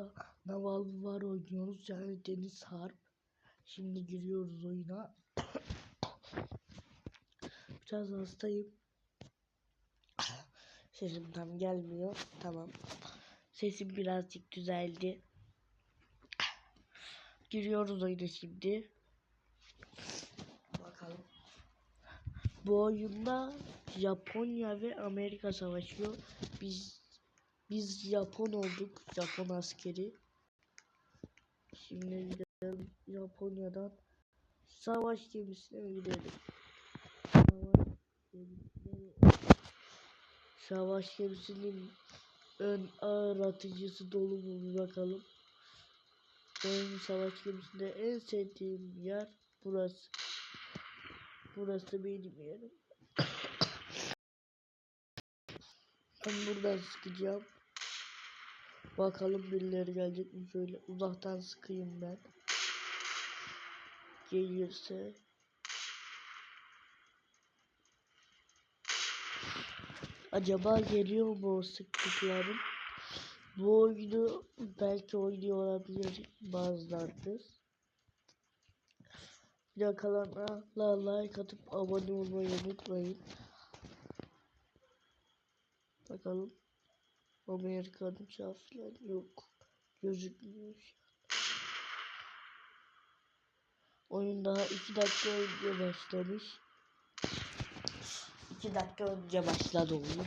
Minecraft'ta Naval var oynuyoruz yani Deniz Harp. Şimdi giriyoruz oyuna. Biraz hastayım. Sesim tam gelmiyor. Tamam. Sesim birazcık düzeldi. Giriyoruz oyuna şimdi. Bakalım. Bu oyunda Japonya ve Amerika savaşıyor. Biz biz Japon olduk. Japon askeri. Şimdi gidelim Japonya'dan savaş gemisine gidelim. Savaş gemisine Savaş gemisinin ön ağır atıcısı dolu mu bir bakalım. Benim savaş gemisinde en sevdiğim yer burası. Burası benim yerim. Ben buradan sıkacağım. Bakalım birileri gelecek mi şöyle uzaktan sıkayım ben. Gelirse Acaba geliyor mu o sıktıklarım? Bu oyunu belki oynuyor olabilir bazılarınız. Yakalanlarla like atıp abone olmayı unutmayın. Bakalım. Amerikan uçağı yok. Gözükmüyor. Oyun daha 2 dakika önce başlamış. 2 dakika önce başladı oyun.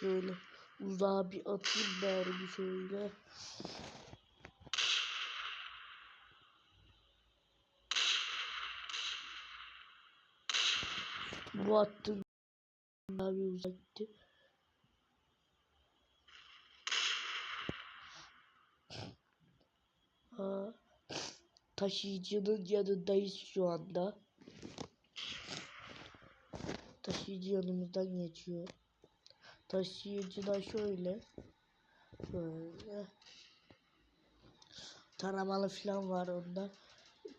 Şöyle uzağa bir atayım bari şöyle. Bu attığım daha bir Ha, taşıyıcının yanındayız şu anda. Taşıyıcı yanımızdan geçiyor. Taşıyıcı da şöyle. Şöyle. Taramalı falan var onda.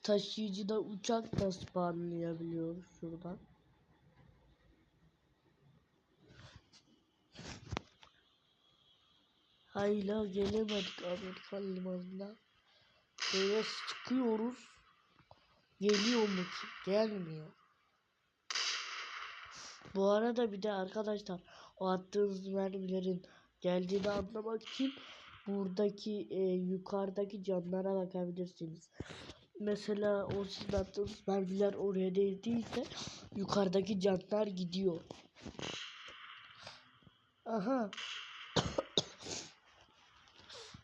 Taşıyıcı da uçak da spawnlayabiliyoruz şuradan. Hayla gelemedik Amerikan limanına. Böyle sıkıyoruz. Geliyor mu ki? Gelmiyor. Bu arada bir de arkadaşlar o attığınız mermilerin geldiğini anlamak için buradaki e, yukarıdaki camlara bakabilirsiniz. Mesela o sizin attığınız mermiler oraya değdiyse yukarıdaki camlar gidiyor. Aha.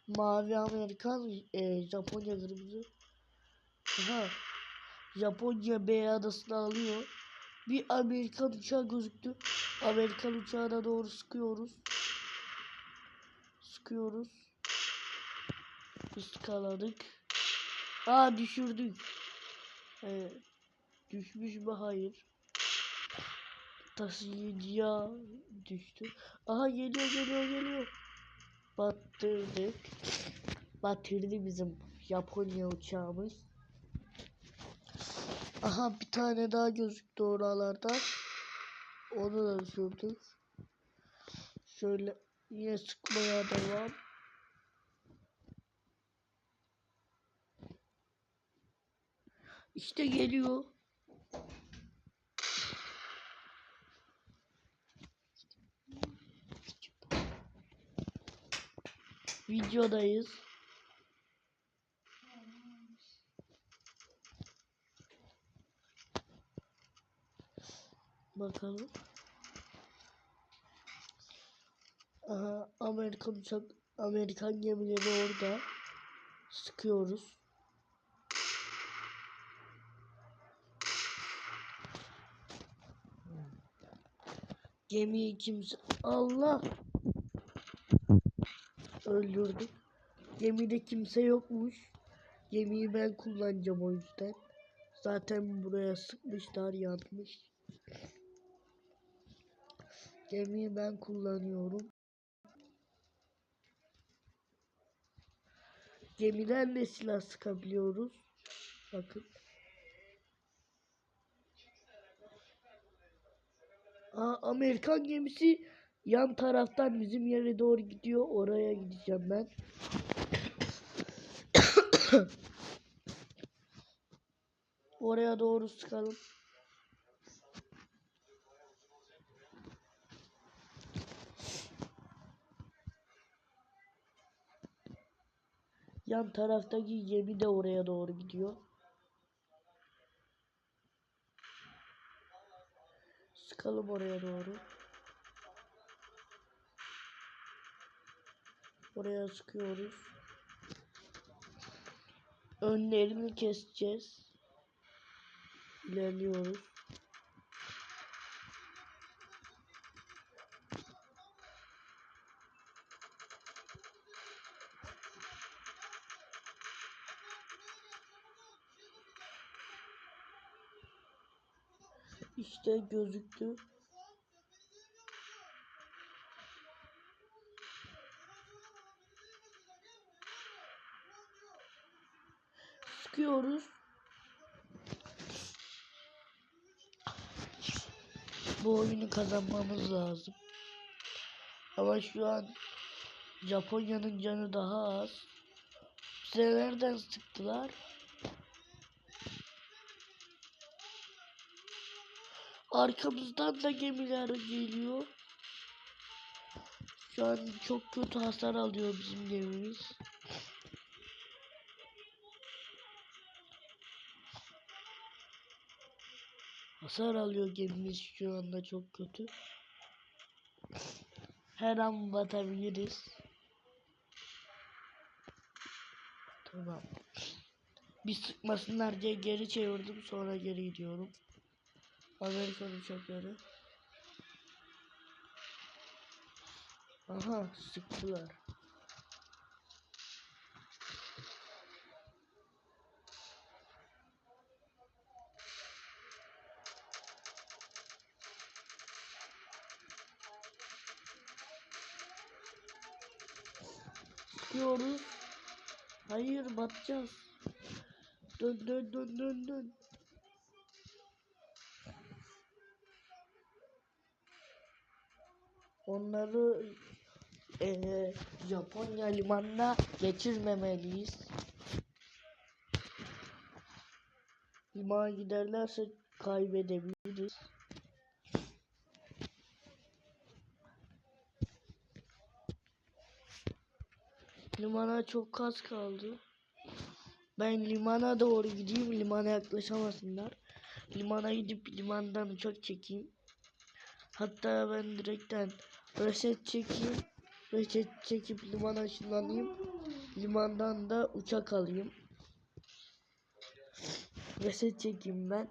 Mavi Amerikan, e, Japonya kırmızı. Aha. Japonya B adasını alıyor. Bir Amerikan uçağı gözüktü. Amerikan uçağına doğru sıkıyoruz. Sıkıyoruz. Iskaladık. Aa düşürdük. Evet. Düşmüş mü? Hayır. Taşıyıcıya düştü. Aha geliyor geliyor geliyor. Battırdık. Batırdı bizim Japonya uçağımız. Aha bir tane daha gözüktü oralarda. Onu da düşürdük. Şöyle yine sıkmaya devam. İşte geliyor. Videodayız. Bakalım. Aha, Amerikan uçak, Amerikan gemileri orada. Sıkıyoruz. Gemiyi kimse... Allah! Öldürdük. Gemide kimse yokmuş. Gemiyi ben kullanacağım o yüzden. Zaten buraya sıkmışlar yanmış. Gemiyi ben kullanıyorum. Gemiden de silah sıkabiliyoruz. Bakın. Aa, Amerikan gemisi Yan taraftan bizim yere doğru gidiyor. Oraya gideceğim ben. Oraya doğru sıkalım. Yan taraftaki gemi de oraya doğru gidiyor. Sıkalım oraya doğru. Oraya sıkıyoruz. Önlerini keseceğiz. İlerliyoruz. İşte gözüktü. Sıkıyoruz. Bu oyunu kazanmamız lazım. Ama şu an Japonya'nın canı daha az. Bize nereden sıktılar? Arkamızdan da gemiler geliyor. Şu an çok kötü hasar alıyor bizim gemimiz. Hasar alıyor gemimiz şu anda çok kötü. Her an batabiliriz. Tamam. Bir sıkmasınlar diye geri çevirdim sonra geri gidiyorum. Amerikan uçakları. Aha sıktılar. Sıkıyoruz. Hayır batacağız. Dön dön dön dön dön. Onları eee Japonya limanına geçirmemeliyiz. Limana giderlerse kaybedebiliriz. Limana çok az kaldı. Ben limana doğru gideyim. Limana yaklaşamasınlar. Limana gidip limandan uçak çekeyim. Hatta ben direkten reset çekeyim. Reset çekip limana ışınlanayım. Limandan da uçak alayım. Reset çekeyim ben.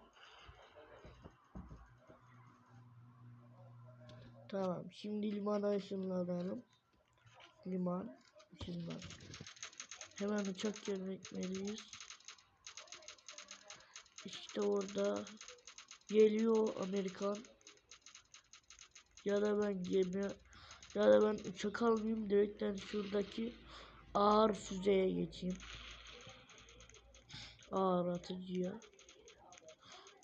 Tamam. Şimdi limana ışınlanalım. Liman. Işınlan. Hemen uçak yerine gitmeliyiz. İşte orada geliyor Amerikan. Ya da ben gemi ya da ben uçak almayayım direkten şuradaki ağır füzeye geçeyim. Ağır atıcıya.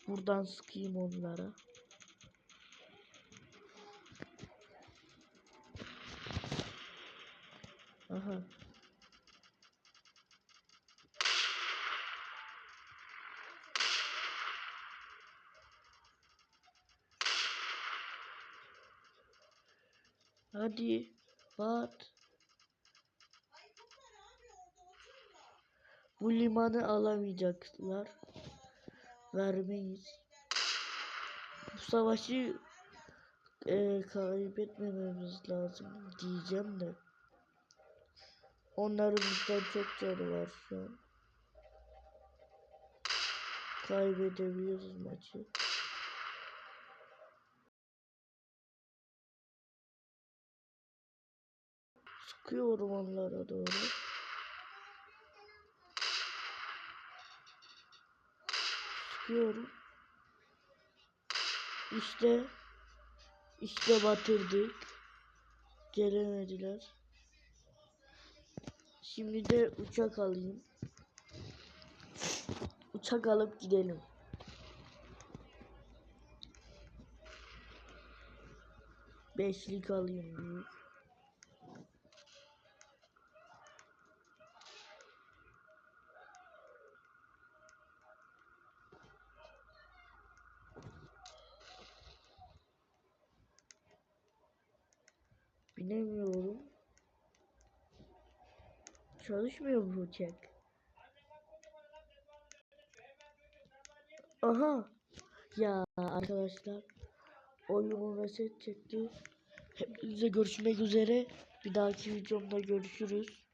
Buradan sıkayım onlara. Aha. Hadi bat. Bu limanı alamayacaklar. Vermeyiz. Bu savaşı e, kaybetmememiz lazım diyeceğim de. Onların bizden çok canı var şu an. Kaybedebiliriz maçı. Sıkıyorum onlara doğru. Sıkıyorum. İşte işte batırdık. Gelemediler. Şimdi de uçak alayım. Uçak alıp gidelim. Beşlik alayım. Binemiyorum. Çalışmıyor bu uçak. Aha. Ya arkadaşlar oyun reset çekti. Hepinize görüşmek üzere. Bir dahaki videomda görüşürüz.